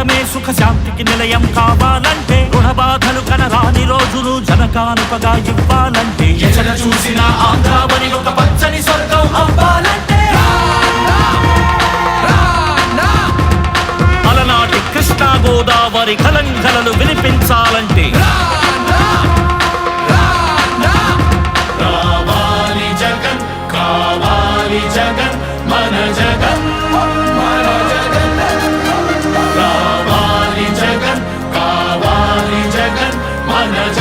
భారతమే సుఖశాంతికి నిలయం కావాలంటే రుణబాధలు కనరాని రోజులు జనకానుకగా ఇవ్వాలంటే ఎక్కడ చూసిన ఆంధ్రావని ఒక పచ్చని స్వర్గం అవ్వాలంటే. అలనాటి కృష్ణా గోదావరి కలంకలను వినిపించాలంటే. జగన్ మన జగన్. 만나자.